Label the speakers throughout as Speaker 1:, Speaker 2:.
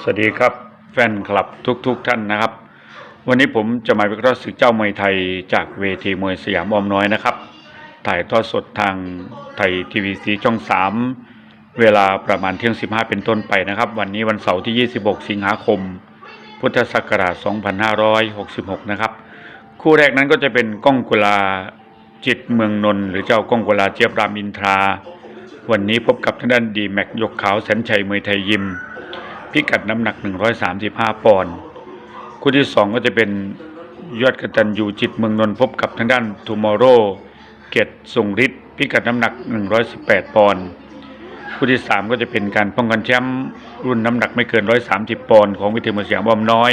Speaker 1: สวัสดีครับแฟนคลับทุกๆทท่านนะครับ วันนี้ผมจะมาวิเคราะห์ศึกเจ้ามวยไทยจากเวทีมวยสยามอมน้อยนะครับ ถ่ายทอดสดทางไทยทีวีสีช่อง 3 เวลาประมาณเที่ยง 15 เป็นต้นไปนะครับ วันนี้วันเสาร์ที่ 26 สิงหาคม พุทธศักราช 2566 นะครับ คู่แรกนั้นก็จะเป็นก้องกุลาจิตเมืองนนท์หรือเจ้าก้องกุลาเจี๊ยบรามอินทรา วันนี้พบกับทางด้านดีแม็กยกขาวแสนชัยมวยไทยยิม พิกัดน้ำหนัก 135 ปอนด์คู่ที่ 2 ก็จะเป็นยอดกตันยูจิตเมืองนนท์พบกับทางด้านทูมอร์โรเกตทรงฤทธิ์พิกัดน้ำหนัก 118 ปอนด์คู่ที่ 3 ก็จะเป็นการป้องกันแชมป์รุ่นน้ำหนักไม่เกิน 130 ปอนด์ของวิทยามวยสยามบอมน้อย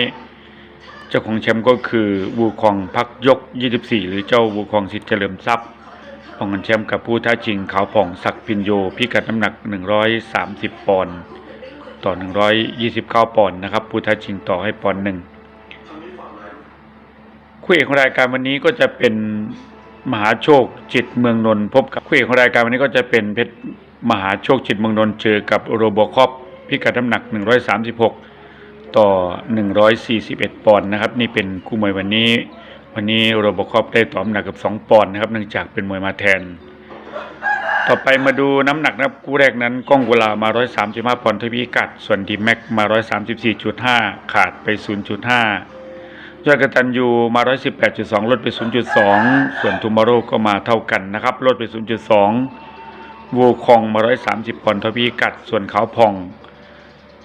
Speaker 1: เจ้าของแชมป์ก็คือวูคองพักยก 24 หรือเจ้าวูคองสิทธิ์เฉลิมทรัพย์ป้องกันแชมป์กับผู้ท้าชิงขาวผ่องศักดิ์พินโย พิกัดน้ำหนัก 130 ปอนด์ ต่อ 129 ปอนด์นะครับ ผู้ท้าชิงต่อให้ปอนด์หนึ่งคู่เอกของรายการวันนี้ก็จะเป็นมหาโชคจิตเมืองนนท์พบกับคู่เอกของรายการวันนี้ก็จะเป็นเพชรมหาโชคจิตเมืองนนท์เจอกับโรโบคอปพิกัดน้ำหนัก 136 ต่อ 141 ปอนด์นะครับ นี่เป็นคู่มวยวันนี้ วันนี้โรโบคอปได้ต่อหนักกับ 2 ปอนด์นะครับเนื่องจากเป็นมวยมาแทน ต่อไปมาดูน้ำหนักนะครับคู่แรกนั้นก้องกุลามา 135ปอนด์ทวีกัด ส่วนดีแม็กมา 134.5 ขาดไป 0.5ยอดกตันยูมา 118.2 ลดไป 0.2 ส่วนทูมอร์โรก็มาเท่ากันนะครับ ลดไป 0.2 วูคองมา 130ปอนด์ทวีกัด ส่วนเขาวพอง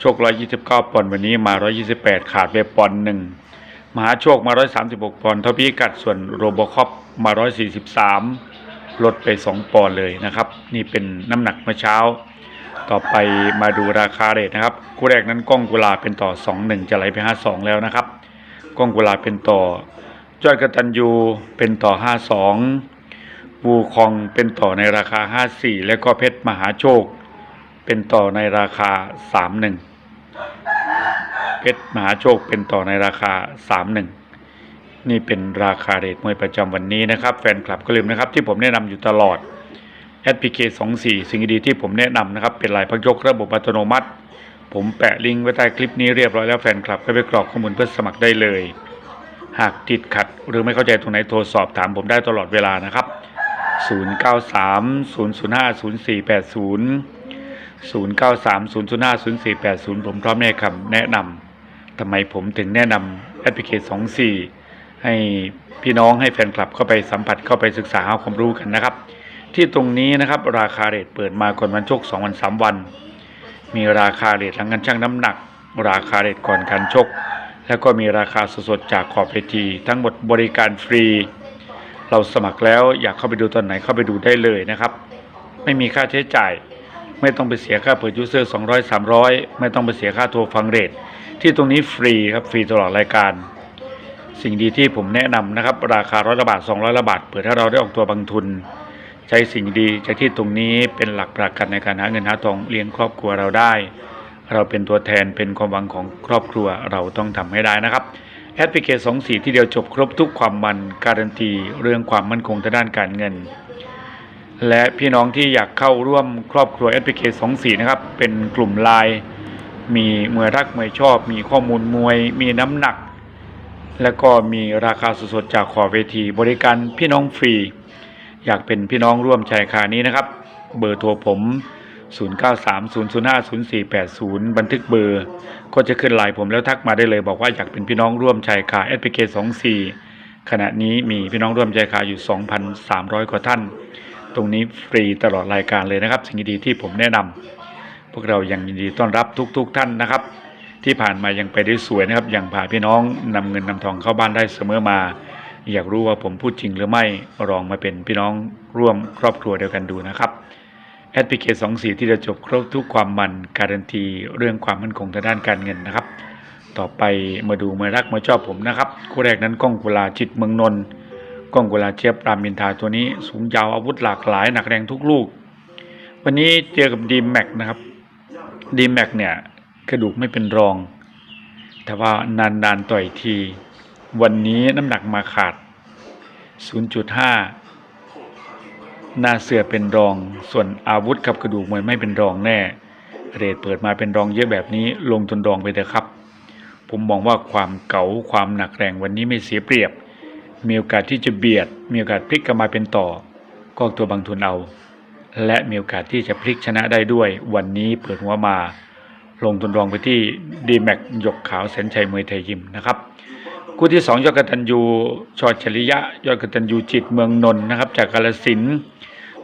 Speaker 1: โชค 129ปอนด์วันนี้มา 128 ขาดไปปอนด์หนึ่งมหาโชคมา 136ปอนด์ทวีกัด ส่วนโรโบคอปมา 143 ลดไป 2 ปอนด์เลยนะครับ นี่เป็นน้ำหนักเมื่อเช้า ต่อไปมาดูราคาเรทนะครับคู่แรกนั้นก้องกุลาเป็นต่อ 2-1 จะไหลไป 5-2 แล้วนะครับก้องกุลาเป็นต่อยอดกตันยูเป็นต่อ 5-2วูคองเป็นต่อในราคา 5-4 และก็เพชรมหาโชค เป็นต่อในราคา 3-1 เพชรมหาโชคเป็นต่อในราคา 3-1 นี่เป็นราคาเรทมวยประจำวันนี้นะครับ แฟนคลับก็ลืมนะครับ ที่ผมแนะนำอยู่ตลอด SPK 24สิ่งดีที่ผมแนะนำนะครับ เป็นลายพักยกระบบอัตโนมัติ ผมแปะลิงก์ไว้ใต้คลิปนี้เรียบร้อยแล้วแฟนคลับก็ไปกรอกข้อมูลเพื่อสมัครได้เลย หากติดขัดหรือไม่เข้าใจตรงไหนโทรสอบถามผมได้ตลอดเวลานะครับ 093 005 0480 093005 0480 ผมพร้อมในคำแนะนำทำไมผมถึงแนะนำแอปพลิเคชัน24 ให้พี่น้องให้แฟนคลับเข้าไปสัมผัสเข้าไปศึกษาหาความรู้กันนะครับ ที่ตรงนี้นะครับราคาเรทเปิดมาก่อนวันชก2วัน3วัน มีราคาเรทหลังการชั่งน้ำหนัก ราคาเรทก่อนการชก แล้วก็มีราคาสดๆจากขอบเวที ทั้งหมดบริการฟรี เราสมัครแล้วอยากเข้าไปดูตอนไหนเข้าไปดูได้เลยนะครับ ไม่มีค่าใช้จ่ายไม่ต้องไปเสียค่าเปิดยูเซอร์200 300 ไม่ต้องไปเสียค่าโทรฟังเรทที่ตรงนี้ฟรีครับฟรีตลอดรายการ สิ่งดีที่ผมแนะนำนะครับ ราคาร้อยละบาท200ละบาทเปิดให้าเราได้ออกตัวบางทุน ใช้สิ่งดีจากที่ตรงนี้เป็นหลักประกันในการหาเงินหาทองเลี้ยงครอบครัวเราได้ เราเป็นตัวแทนเป็นความหวังของครอบครัวเราต้องทำให้ได้นะครับแอปพลิเคชันสองสีที่เดียวจบครบทุกความมันการันตีเรื่องความมั่นคงทางด้านการเงิน และพี่น้องที่อยากเข้าร่วมครอบครัวแอปพลิเคชันสองสีนะครับ เป็นกลุ่มไลน์มีมวยรักมวยชอบ มีข้อมูลมวย มีน้ำหนัก แล้วก็มีราคาสดๆจากขอบเวที บริการพี่น้องฟรี อยากเป็นพี่น้องร่วมชายคานี้นะครับ เบอร์โทรผม 0930050480 บันทึกเบอร์ ก็จะขึ้นไลน์ผมแล้วทักมาได้เลย บอกว่าอยากเป็นพี่น้องร่วมชายคา SPK 24 ขณะนี้มีพี่น้องร่วมชายคาอยู่ 2,300 กว่าท่าน ตรงนี้ฟรีตลอดรายการเลยนะครับ สิ่งดีๆที่ผมแนะนำพวกเรายังยินดีต้อนรับทุกๆทท่านนะครับ ที่ผ่านมายังไปได้สวยนะครับ ยังพาพี่น้องนำเงินนำทองเข้าบ้านได้เสมอมา อยากรู้ว่าผมพูดจริงหรือไม่ลองมาเป็นพี่น้องร่วมครอบครัวเดียวกันดูนะครับแอดพิเคชัน24ที่จะจบครบทุกความมันการันตีเรื่องความมั่นคงทางด้านการเงินนะครับ ต่อไปมาดูมารักมาชอบผมนะครับคู่แรกนั้นก้องกุลาจิตเมืองนนท์ก้องกุลาเจี๊ยบรามินทาตัวนี้สูงยาวอาวุธหลากหลายหนักแรงทุกลูก วันนี้เจอกับดีแม็กนะครับดีแม็กเนี่ย กระดูกไม่เป็นรอง แต่ว่านานๆต่อยที วันนี้น้ำหนักมาขาด 0.5 หน้าเสือเป็นรอง ส่วนอาวุธกับกระดูกมวยไม่เป็นรองแน่ เรทเปิดมาเป็นรองเยอะแบบนี้ลงทุนรองไปเถอะครับ ผมมองว่าความเก๋าความหนักแรงวันนี้ไม่เสียเปรียบ มีโอกาสที่จะเบียด มีโอกาสพลิกกลับมาเป็นต่อ ก็ตัวบางทุนเอาและมีโอกาสที่จะพลิกชนะได้ด้วย วันนี้เปิดหัวมา ลงทุนรองไปที่ดีแม็กหยกขาวแสนชัยมวยไทยยิมนะครับคู่ที่สองยอดกตัญญูชอชริยะ ยอดกตัญญูจิตเมืองนนท์นะครับ จากกาลสิน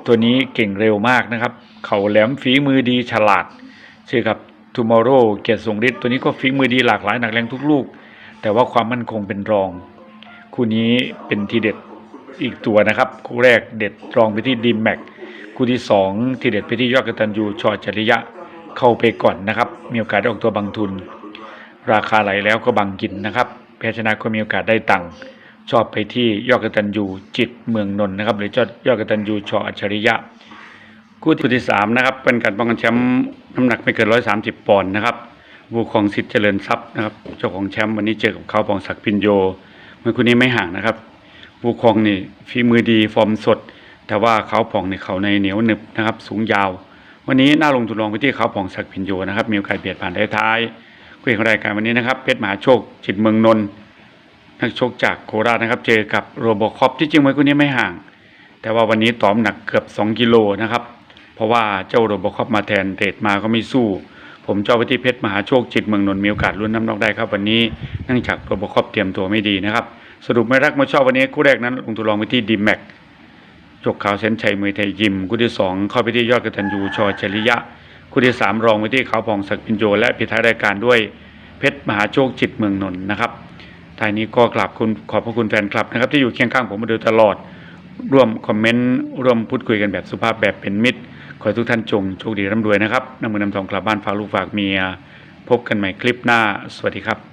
Speaker 1: ตัวนี้เก่งเร็วมากนะครับ เขาแหลมฝีมือดีฉลาดชื่อกับ Tomorrow เกียรติทรงฤทธิ์ตัวนี้ก็ฝีมือดีหลากหลายหนักแรงทุกลูก แต่ว่าความมั่นคงเป็นรอง คู่นี้เป็นทีเด็ดอีกตัวนะครับ คู่แรกเด็ดรองไปที่ดีแม็กคู่ที่สองทีเด็ดไปที่ยอดกตัญญูชอจริยะ เข้าไปก่อนนะครับ มีโอกาสได้ออกตัวบางทุน ราคาไหลแล้วก็บังกินนะครับแพ้ชนะก็มีโอกาสได้ตังค์ชอบไปที่ยอดกตัญญูจิตเมืองนนท์นะครับ หรือยอดยอดกตัญญูชออัจฉริยะคู่ที่สามนะครับ เป็นการป้องกันแชมป์น้ำหนักไม่เกินร้อยสามสิบปอนด์นะครับบูของสิทธิ์เจริญทรัพย์นะครับ เจ้าของแชมป์วันนี้เจอกับเขาปองศักดิ์พินโย เมื่อคู่นี้ไม่ห่างนะครับบูคองนี่ฝีมือดีฟอร์มสด แต่ว่าเขาผ่องในเขาในเหนียวหนึบนะครับ สูงยาว วันนี้น่าลงทุนลองไปที่เขาผ่องศักดิ์พินโยนะครับมีโอกาสเบียดผ่านท้ายๆคู่เอกของรายการวันนี้นะครับเพชรมหาโชคจิตเมืองนนท์นักชกจากโคราชนะครับ เจอกับโรโบคอปที่จริงเมื่อคู่นี้ไม่ห่าง แต่ว่าวันนี้ตอมหนักเกือบ 2 กิโลนะครับ เพราะว่าเจ้าโรบอคอปมาแทนเรทมาก็ไม่สู้ ผมเจ้าไปที่เพชรมหาโชคจิตเมืองนนท์มีโอกาสลุ้นน้ำนอกได้ครับ วันนี้เนื่องจากโรบอคอปเตรียมตัวไม่ดีนะครับ สรุปไม่รักไม่ชอบวันนี้คู่แรกนั้นลงทุนลองไปที่ดีแม็ก จกขาวเส้นชัยมวยไทยยิมคู่ที่สองเข้าไปที่ยอดกตัญญูชอจริยะคู่ที่สามรองไปที่เขาวพองศักดิ์พินโยและปิดท้ายรายการด้วยเพชรมหาโชคจิตเมืองนนท์นะครับท้ายนี้ก็กราบคุณขอบพระคุณแฟนคลับนะครับที่อยู่เคียงข้างผมมาโดยตลอด ร่วมคอมเมนต์ร่วมพูดคุยกันแบบสุภาพแบบเป็นมิตร ขอทุกท่านจงโชคดีร่ำรวยนะครับนำเงินนำทองกลับบ้านฝากลูกฝากเมีย พบกันใหม่คลิปหน้า สวัสดีครับ